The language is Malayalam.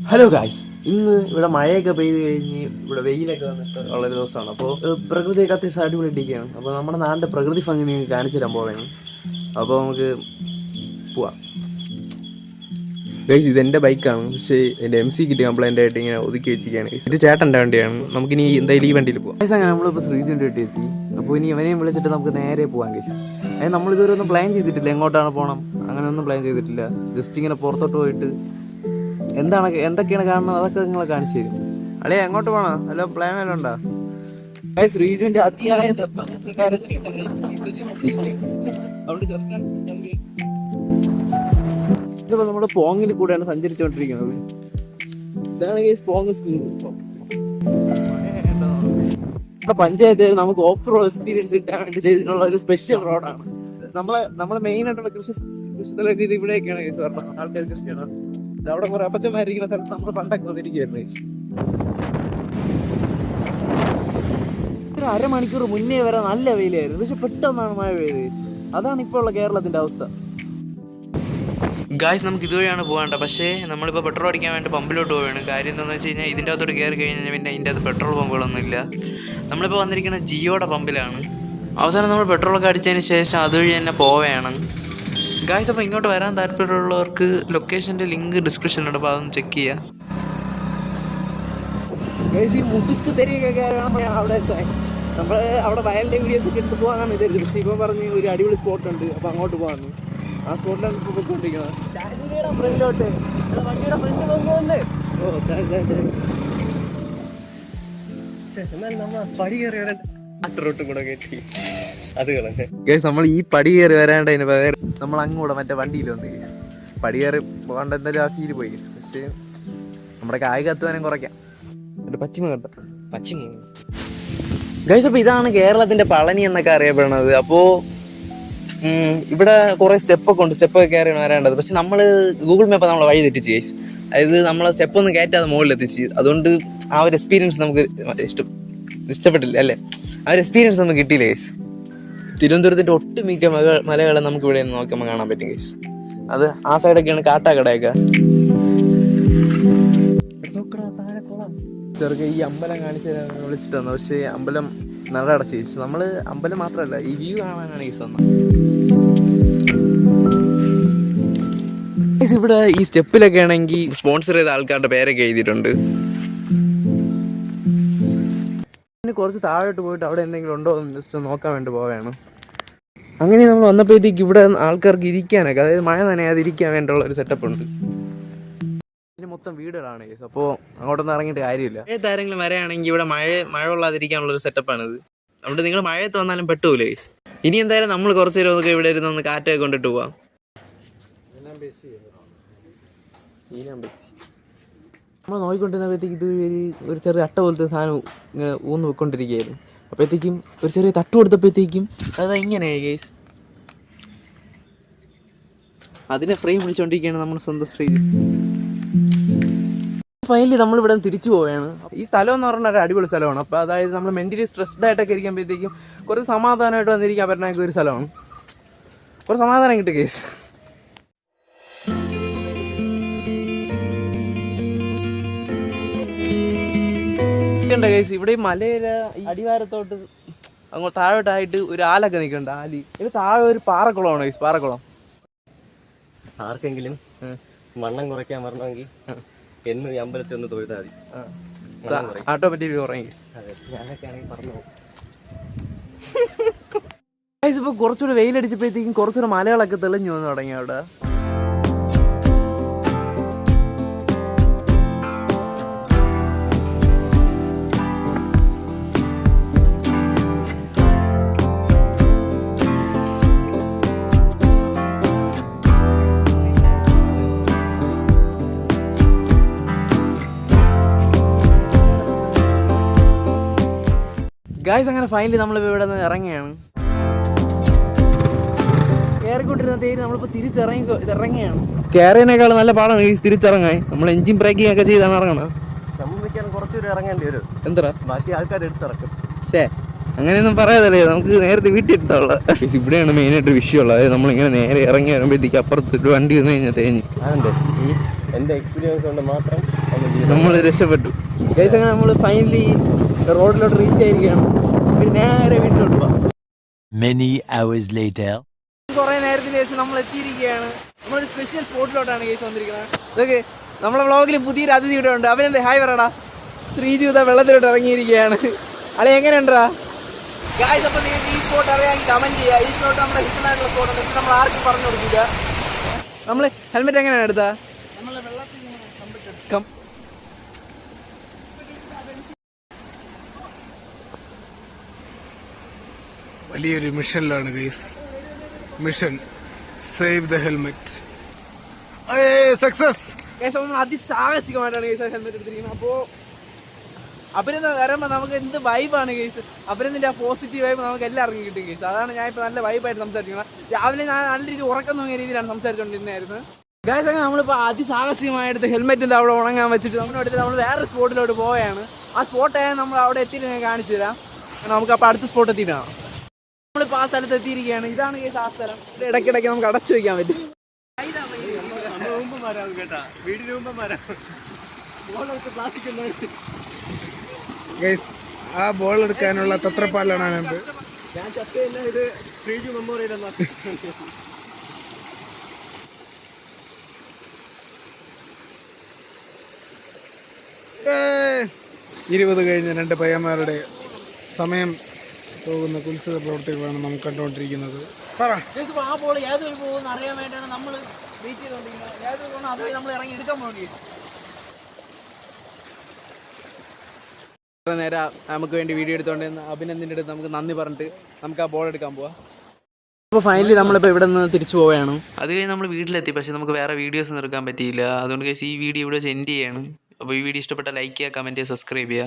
ഹലോ ഗായ്സ് ഇന്ന് ഇവിടെ മഴയൊക്കെ പെയ്ത് കഴിഞ്ഞ് ഇവിടെ വെയിലൊക്കെ വന്നിട്ട് ഉള്ളൊരു ദിവസമാണ്. അപ്പോൾ പ്രകൃതിയൊക്കെ അത്യാവശ്യം അടിപൊളി ഇട്ടിരിക്കുകയാണ് അപ്പോൾ നമ്മുടെ നാടിന്റെ പ്രകൃതി ഭംഗി നിങ്ങൾക്ക് കാണിച്ചു തരാൻ പോവുകയാണ് അപ്പോൾ നമുക്ക് പോവാം. ഗൈസ് എന്റെ ബൈക്കാണ് പക്ഷേ എന്റെ എം സി കിറ്റ് കംപ്ലൈന്റ് ആയിട്ട് ഇങ്ങനെ ഒതുക്കി വെച്ചിരിക്കുകയാണ്. ഇത് ചേട്ടന്റെ വണ്ടിയാണ്. നമുക്കിനി എന്തായാലും ഈ വണ്ടിയിൽ പോകാം ഗൈസ് അങ്ങനെ നമ്മളിപ്പോൾ ശ്രീജിന്റെ വീട്ടിൽ എത്തി. അപ്പോൾ ഇനി ഇവനെയും വിളിച്ചിട്ട് നമുക്ക് നേരെ പോവാം ഗൈസ് അതായത് നമ്മളിതുവരെ ഒന്നും പ്ലാൻ ചെയ്തിട്ടില്ല. എങ്ങോട്ടാണ് പോകണം അങ്ങനെ ഒന്നും പ്ലാൻ ചെയ്തിട്ടില്ല. ജസ്റ്റ് ഇങ്ങനെ പുറത്തോട്ട് പോയിട്ട് എന്താണ് എന്തൊക്കെയാണ് കാണുന്നത് അതൊക്കെ നിങ്ങൾ കാണിച്ചു തരും. അളിയ എങ്ങോട്ട് പോണോ? അല്ല പ്ലാൻ വല്ല ഉണ്ടോ? ശ്രീജുവിന്റെ അതിയായ നമ്മുടെ പോങ്ങിന് കൂടെയാണ് സഞ്ചരിച്ചുകൊണ്ടിരിക്കുന്നത്. ഇതാണ് പഞ്ചായത്ത് നമുക്ക് ഓഫ് റോഡ് എക്സ്പീരിയൻസ് കിട്ടാൻ വേണ്ടി ചെയ്തിട്ടുള്ള ഒരു സ്പെഷ്യൽ റോഡാണ് നമ്മളെ നമ്മളെ മെയിൻ ആയിട്ടുള്ള കൃഷി കൃഷിസ്ഥലമൊക്കെ ഇത് ഇവിടെയൊക്കെയാണ് ആൾക്കാർ കൃഷിയാണ് അവിടെ കുറെ അപ്പച്ചന്മാരിക്കുന്ന സ്ഥലത്ത് നമ്മൾ പണ്ടൊക്കെ. ഒരു അരമണിക്കൂർ മുന്നേ വരെ നല്ല വെയിലായിരുന്നു. പക്ഷെ പെട്ടെന്നാണ് മഴ പെയ്തത് അതാണ് ഇപ്പോൾ ഉള്ള കേരളത്തിന്റെ അവസ്ഥ. ഗായ്സ് നമുക്ക് ഇതുവഴിയാണ് പോകേണ്ടത് പക്ഷേ നമ്മളിപ്പോൾ പെട്രോൾ അടിക്കാൻ വേണ്ടി പമ്പിലോട്ട് പോവുകയാണ്. കാര്യം എന്താണെന്ന് വെച്ച് കഴിഞ്ഞാൽ ഇതിന്റെ അകത്തോട്ട് കയറി കഴിഞ്ഞാൽ പിന്നെ അതിന്റെ അകത്ത് പെട്രോൾ പമ്പുകളൊന്നും ഇല്ല നമ്മളിപ്പോൾ വന്നിരിക്കുന്നത് ജിയോയുടെ പമ്പിലാണ്. അവസാനം നമ്മൾ പെട്രോളൊക്കെ അടിച്ചതിന് ശേഷം അതുവഴി തന്നെ പോവുകയാണ്. ഗായ്സ് അപ്പോൾ ഇങ്ങോട്ട് വരാൻ താല്പര്യമുള്ളവർക്ക് ലൊക്കേഷന്റെ ലിങ്ക് ഡിസ്ക്രിപ്ഷനിലുണ്ട് അപ്പോൾ അതൊന്ന് ചെക്ക് ചെയ്യാം. ഈ മുതുക്ക് തെരിയൊക്കെ അവിടെ എത്താൻ. നമ്മൾ അവിടെ വയലിന്റെ വീഡിയോസ് ഒക്കെ എടുത്ത് പോകാനാണ് വിചാരിച്ചത്. പക്ഷേ ഇപ്പം പറഞ്ഞ് ഒരു അടിപൊളി സ്പോട്ട് ഉണ്ട്. അപ്പോൾ അങ്ങോട്ട് പോകാമെന്ന് ആ സ്പോട്ടിലാണ് ഇപ്പോൾ പോയിക്കൊണ്ടിരിക്കുന്നത്. ഫ്രണ്ടിലോട്ട് വണ്ടിയുടെ ഓ ദാ. Guys, നമ്മൾ ഈ പടി കയറി വരാണ്ട് അതിന് പകരം നമ്മൾ അങ്ങോട്ട് മറ്റേ വണ്ടിയിൽ വന്ന് പടി കയറി പോകണ്ട എന്തായാലും ആ ഫീൽ പോയി. പക്ഷേ നമ്മുടെ കായിക അധ്വാനം കുറയ്ക്കാം. എന്നിട്ട് പശ്ചിമ കണ്ടോ പശ്ചിമ ഗൈസ് അപ്പൊ ഇതാണ് കേരളത്തിന്റെ പളനി എന്നൊക്കെ അറിയപ്പെടുന്നത്. അപ്പോ ഇവിടെ കുറെ സ്റ്റെപ്പൊക്കെ ഉണ്ട്. സ്റ്റെപ്പൊക്കെ കയറിയാണ് വരേണ്ടത്. പക്ഷെ നമ്മൾ ഗൂഗിൾ മാപ്പ് നമ്മളെ വഴി തെറ്റിച്ച് ഗൈസ് അതായത് നമ്മളെ സ്റ്റെപ്പൊന്നും കയറ്റാതെ മുകളിൽ എത്തിച്ച് അതുകൊണ്ട് ആ ഒരു എക്സ്പീരിയൻസ് നമുക്ക് ഇഷ്ടം ഇഷ്ടപ്പെട്ടില്ല അല്ലേ? ആ ഒരു എക്സ്പീരിയൻസ് നമുക്ക് കിട്ടിയില്ല ഗൈസ് തിരുവനന്തപുരത്തിന്റെ ഒട്ടുമിക്ക മല മലകളെ നമുക്ക് ഇവിടെ നിന്ന് നോക്കുമ്പോൾ കാണാൻ പറ്റും ഗൈസ് അത് ആ സൈഡൊക്കെയാണ് കാട്ടാക്കടയൊക്കെ. ചെറുക്ക ഈ അമ്പലം കാണിച്ചു വിളിച്ചിട്ട് വന്നു. പക്ഷേ അമ്പലം നല്ല അടച്ചു. പക്ഷെ നമ്മൾ അമ്പലം മാത്രമല്ല ഈ വ്യൂ കാണാനാണ് ഈ വന്നത് ഇവിടെ ഈ സ്റ്റെപ്പിലൊക്കെ ആണെങ്കിൽ സ്പോൺസർ ചെയ്ത ആൾക്കാരുടെ പേരൊക്കെ എഴുതിയിട്ടുണ്ട്. കുറച്ച് താഴോട്ട് പോയിട്ട് അവിടെ എന്തെങ്കിലും ഉണ്ടോ എന്ന് ജസ്റ്റ് നോക്കാൻ വേണ്ടി പോവുകയാണ്. അങ്ങനെ നമ്മൾ വന്നപ്പോഴത്തേക്ക് ഇവിടെ ആൾക്കാർക്ക് ഇരിക്കാനൊക്കെ അതായത് മഴ നനയാതിരിക്കാൻ വേണ്ടിയുള്ള ഒരു സെറ്റപ്പ് ഉണ്ട്. ഇതിന് മൊത്തം വീടുകളാണ് അപ്പോ അപ്പോൾ അങ്ങോട്ടൊന്നും ഇറങ്ങിയിട്ട് കാര്യമില്ല. ഏത് ആരെങ്കിലും വരെയാണെങ്കിൽ ഇവിടെ മഴ മഴ കൊള്ളാതിരിക്കാനുള്ള ഒരു സെറ്റപ്പാണിത് അതുകൊണ്ട് നിങ്ങൾ മഴയത്ത് വന്നാലും പെട്ടൂല ഇനി എന്തായാലും നമ്മൾ കുറച്ച് നേരം ഒക്കെ ഇവിടെ ഇരുന്ന് ഒന്ന് കാറ്റൊക്കെ കൊണ്ടിട്ട് പോവാം. നമ്മൾ നോക്കിക്കൊണ്ടിരുന്നപ്പോഴത്തേക്ക് ഇത് ഒരു ചെറിയ അട്ട പോലത്തെ സാധനം ഇങ്ങനെ ഊന്ന് വെക്കൊണ്ടിരിക്കുകയായിരുന്നു അപ്പോഴത്തേക്കും ഒരു ചെറിയ തട്ട് കൊടുത്തപ്പോഴത്തേക്കും അതാ ഇങ്ങനെയായി ഗേസ് അതിനെ ഫ്രെയിം വിളിച്ചുകൊണ്ടിരിക്കുകയാണ് നമ്മുടെ സ്വന്തം ശ്രീ. ഫൈനലി നമ്മളിവിടെ തിരിച്ചു പോവുകയാണ്. ഈ സ്ഥലം എന്ന് പറഞ്ഞാൽ ഒരു അടിപൊളി സ്ഥലമാണ്. അപ്പോൾ അതായത് നമ്മൾ മെന്റലി സ്ട്രെസ്ഡ് ആയിട്ടൊക്കെ ഇരിക്കുമ്പോഴത്തേക്കും കുറച്ച് സമാധാനമായിട്ട് വന്നിരിക്കാൻ പറ്റുന്ന ഒരു സ്ഥലമാണ്. കുറച്ച് സമാധാനം കിട്ടും കേസ് കേസ് ഇവിടെ ഈ മലയില അടിവാരത്തോട്ട് അങ്ങോട്ട് താഴോട്ടായിട്ട് ഒരു ആലൊക്കെ നിൽക്കണ്ട ആലി. ഇത് താഴെ ഒരു പാറക്കുളമാണ് കേസ് പാറക്കുളം. ആർക്കെങ്കിലും മണ്ണം വണ്ണം കുറയ്ക്കാൻ വരണമെങ്കിൽ എന്നും ഈ അമ്പലത്തിൽ ഒന്ന് തൊഴുതാൽ മതി. ഓട്ടോമാറ്റിക് കുറയും. ഞാനൊക്കെ ആണെങ്കിൽ പറഞ്ഞു ഇപ്പൊ കുറച്ചുകൂടെ വെയിലടിച്ചപ്പോഴത്തേക്കും കുറച്ചുകൂടെ മലകളൊക്കെ തെളിഞ്ഞു വന്നു തുടങ്ങി അവിടെ. ഗായ്സ് അങ്ങനെ ഫൈനലി നമ്മളിപ്പോൾ ഇവിടെ നിന്ന് ഇറങ്ങിയാണ്. കയറിക്കൊണ്ടിരുന്ന തേര് നമ്മളിപ്പോൾ തിരിച്ചിറങ്ങി ഇറങ്ങിയാണ്. കയറിയതിനേക്കാൾ നല്ല പാടാണ് ഈ തിരിച്ചിറങ്ങാൻ. നമ്മൾ എഞ്ചിൻ ബ്രേക്കിംഗ് ഒക്കെ ചെയ്താണ് ഇറങ്ങണം എന്താ ബാക്കി ആൾക്കാർ എടുത്തിറക്കും. ശേ അങ്ങനെയൊന്നും പറയാതല്ലേ നമുക്ക് നേരത്തെ വീട്ടിൽ എടുത്തോളൂ ഇവിടെയാണ് മെയിനായിട്ട് വിഷയം ഉള്ളത്. അതായത് നമ്മളിങ്ങനെ നേരെ ഇറങ്ങി വരുമ്പോഴത്തേക്ക് അപ്പുറത്ത് ഒരു വണ്ടി വന്നു കഴിഞ്ഞാൽ തേഞ്ഞ്. എന്റെ എക്സ്പീരിയൻസ് കൊണ്ട് മാത്രം നമ്മൾ രക്ഷപ്പെട്ടു. അങ്ങനെ നമ്മൾ ഫൈനലി റോഡിലോട്ട് റീച്ച് ആയിരിക്കുകയാണ് പിന്നെ നേരെ വീട്ടിലോട്ട് പോവാം Many hours later. കുറേ നേരത്തിന് ശേഷം നമ്മൾ എത്തിയിരിക്കുകയാണ്. നമ്മളൊരു സ്പെഷ്യൽ സ്പോട്ടിലോട്ടാണ് കേസ് വന്നിരിക്കുന്നത്. ഇതൊക്കെ നമ്മുടെ വ്ളോഗിൽ പുതിയൊരു അതിഥി ഇവിടെ ഉണ്ട്. അവനെന്താ? ഹായ് പറയടാ ശ്രീജൂത വെള്ളത്തിലോട്ട് ഇറങ്ങിയിരിക്കുകയാണ്. അളി എങ്ങനെയുണ്ടാ? ഗായ്സ് അപ്പോൾ നിങ്ങൾക്ക് ഈ സ്പോട്ട് അറിയാമെങ്കിൽ കമന്റ് ചെയ്യുക. ഈ സ്പോട്ട് നമ്മുടെ ഹിസ്റ്റമായിട്ടുള്ള സ്പോട്ടുണ്ട് നമ്മൾ ആർക്കും പറഞ്ഞു കൊടുക്കില്ല. നമ്മൾ ഹെൽമെറ്റ് എങ്ങനെയാണ് എടുത്താ വലിയൊരു മിഷനിലാണ് guys mission save the helmet success അതിസാഹസികമായിട്ടാണ് guys helmet എടുത്തിരിക്കുന്നത്. അപ്പോൾ അഭിനന്ദ വരുമ്പോൾ നമുക്ക് എന്ത് വൈബാണ് കേസ് അഭിനന്ദിന്റെ ആ പോസിറ്റീവ് വൈബ് നമുക്ക് എല്ലാവർക്കും കിട്ടും കേസ് അതാണ് ഞാൻ ഇപ്പോൾ നല്ല വൈബായിട്ട് സംസാരിക്കുന്നത്. രാവിലെ ഞാൻ നല്ല രീതി ഉറക്കം തോന്നിയ രീതിയിലാണ് സംസാരിച്ചുകൊണ്ടിരുന്നായിരുന്നു ഗൈസ് അങ്ങനെ നമ്മളിപ്പോൾ അതിസാഹസികമായിട്ട് ഹെൽമെറ്റ് എന്താ അവിടെ ഉണങ്ങാൻ വെച്ചിട്ട് നമ്മുടെ അടുത്ത് നമ്മൾ വേറെ സ്പോട്ടിലോട്ട് പോവുകയാണ്. ആ സ്പോട്ട് നമ്മൾ അവിടെ എത്തിയിട്ട് ഞാൻ കാണിച്ചു തരാം നമുക്ക് അപ്പോൾ അടുത്ത സ്പോട്ട് എത്തിയിട്ടാണ് നമ്മളിപ്പോൾ ആ സ്ഥലത്ത് എത്തിയിരിക്കുകയാണ് ഇതാണ് കേസ് ആ സ്ഥലം. ഇടയ്ക്കിടയ്ക്ക് നമുക്ക് അടച്ചു വെക്കാൻ പറ്റും. ഗൈസ് ആ ബോൾ എടുക്കാനുള്ള തത്രപ്പാലാണ് ഞാൻ ചത്ത തന്നെ ഇത് ശ്രീജു മെമ്മോറിയൽ എന്നാ. ഏയ്! ഇരുപത് കഴിഞ്ഞ രണ്ട് പയ്യന്മാരുടെ സമയം പോകുന്ന കുത്സിത പ്രവർത്തികളാണ് നമുക്ക് കണ്ടുകൊണ്ടിരിക്കുന്നത്. പറ. ആ ബോൾ ഏതൊരു പോകുമെന്ന് അറിയാൻ വേണ്ടിയാണ് നമ്മൾ വെയിറ്റ് ചെയ്തുകൊണ്ടിരിക്കുന്നത്. ഏതൊരു പോകുന്ന അതുവഴി നമ്മൾ ഇറങ്ങി എടുക്കാൻ പോകണ്ടി ഇത്ര നേരം നമുക്ക് വേണ്ടി വീഡിയോ എടുത്തോണ്ട് അഭിനന്ദിന്റെ അടുത്ത് നമുക്ക് നന്ദി പറഞ്ഞിട്ട് നമുക്ക് ആ ബോൾ എടുക്കാൻ പോവാം. അപ്പോൾ ഫൈനലി നമ്മളിപ്പോൾ ഇവിടെ നിന്ന് തിരിച്ചു പോവുകയാണ്. അത് കഴിഞ്ഞ് നമ്മൾ വീട്ടിലെത്തി. പക്ഷേ നമുക്ക് വേറെ വീഡിയോസ് ഒന്നും എടുക്കാൻ പറ്റിയില്ല. അതുകൊണ്ട് ഈ വീഡിയോ ഇവിടെ സെൻഡ് എൻഡ് ചെയ്യാണ്. അപ്പോൾ ഈ വീഡിയോ ഇഷ്ടപ്പെട്ട ലൈക്ക് ചെയ്യുക കമന്റ് ചെയ്യുക സബ്സ്ക്രൈബ് ചെയ്യുക.